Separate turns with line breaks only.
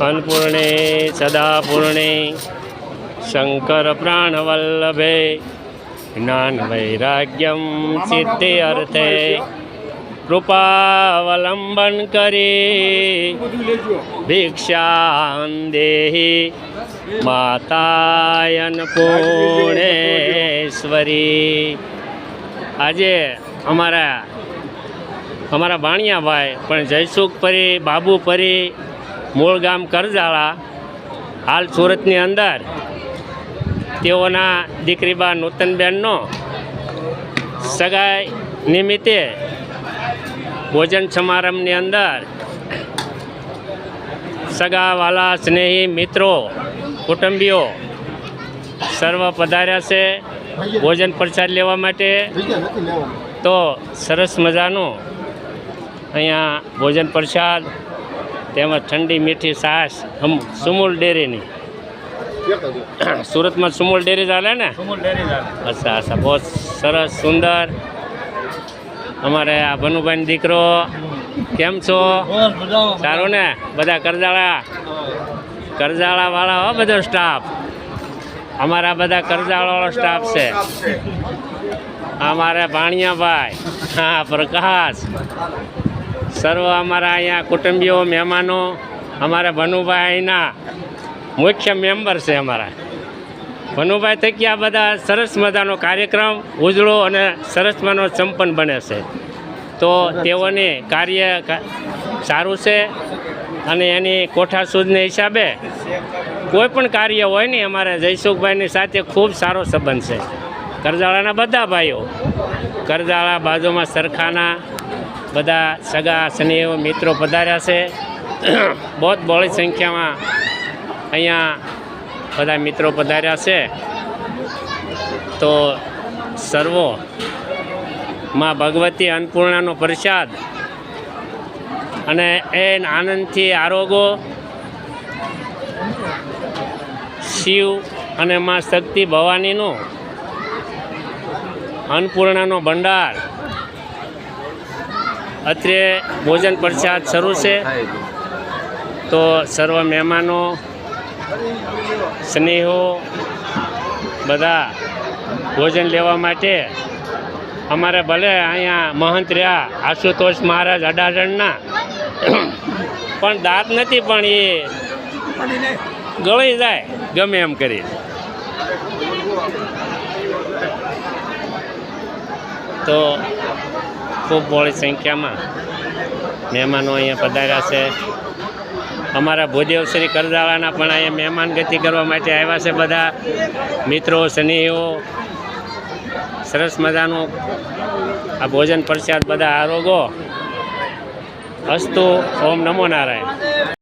અન્નપૂર્ણે, સદાપૂર્ણે શંકર પ્રાણવલ્લભે જ્ઞાન વૈરાગ્યમ સિદ્ધિ અર્થે કૃપાવલંબન કરી. ભિક્ષાન દેહી માતાયન પૂર્ણેશ્વરી આજે અમારા અમારા ભાણિયાભાઈ પણ જયસુખ પરી, બાબુ પરી મૂળ ગામ કરજાળા, હાલ સુરતની અંદર, તેઓના દીકરીબા નૂતનબેનનો સગાઈ નિમિત્તે ભોજન સમારંભની અંદર સગાવાલા સ્નેહી મિત્રો, કુટુંબીઓ સર્વ પધાર્યા છે. ભોજન પ્રસાદ લેવા માટે તો સરસ મજાનું અહીંયા ભોજન પ્રસાદ તેમજ ઠંડી મીઠી સાસ હમ સુમૂલ ડેરીની. સુરતમાં સુમૂલ ડેરી ચાલે ને? અચ્છા અચ્છા બહુ સરસ સુંદર. અમારે આ ભનુભાઈ દીકરો કેમ છો? સારું ને? બધા કરજાળા? કરજાળા વાળા હો બધો સ્ટાફ અમારા બધા કરજાળાવાળો સ્ટાફ છે. અમારે ભાણિયાભાઈ. હા, પ્રકાશ. સર્વ અમારા અહીંયા કુટુંબીઓ, મહેમાનો, અમારા ભનુભાઈ અહીંના મુખ્ય મેમ્બર છે અમારા. ભનુભાઈ થકી આ બધા સરસ મજાનો કાર્યક્રમ, ઉજળો અને સરસ મજાનો સંપન્ન બને છે. તો તેઓને કાર્ય સારું છે અને એની કોઠાસૂદને હિસાબે કોઈ પણ કાર્ય હોય ને, અમારે જયસુખભાઈની સાથે ખૂબ સારો સંબંધ છે. કરજાળાના બધા ભાઈઓ, કરજાળા બાજુમાં સરખાના બધા સગા સ્નેહો મિત્રો પધાર્યા છે. બહુ બહોળી સંખ્યામાં અહીંયા બધા મિત્રો પધાર્યા છે. તો સર્વો માં ભગવતી અન્નપૂર્ણાનો પ્રસાદ અને એન આનંદથી આરોગો શિવ અને માં શક્તિ ભવાનીનું અન્નપૂર્ણાનો ભંડાર. અત્રે ભોજન પ્રસાદ શરૂ છે. તો સર્વ મહેમાનો, સ્નેહો બધા ભોજન લેવા માટે અમારે ભલે અહીંયા મહંત રહ્યા, આશુતોષ મહારાજ અડાજણના, પણ દાંત નથી, પણ એ ગળી જાય, ગમે એમ કરી. તો ખૂબ બહોળી સંખ્યામાં મહેમાનો અહીંયા પધાર્યા છે. અમારા ભૂદેવ શ્રી કરદાળાના પણ અહીંયા મહેમાન ગતિ કરવા માટે આવ્યા છે બધા મિત્રો, સ્નેહીઓ. સરસ મજાનું આ ભોજન પ્રસાદ બધા આરોગો. અસ્તુ ઓમ નમો નારાયણ.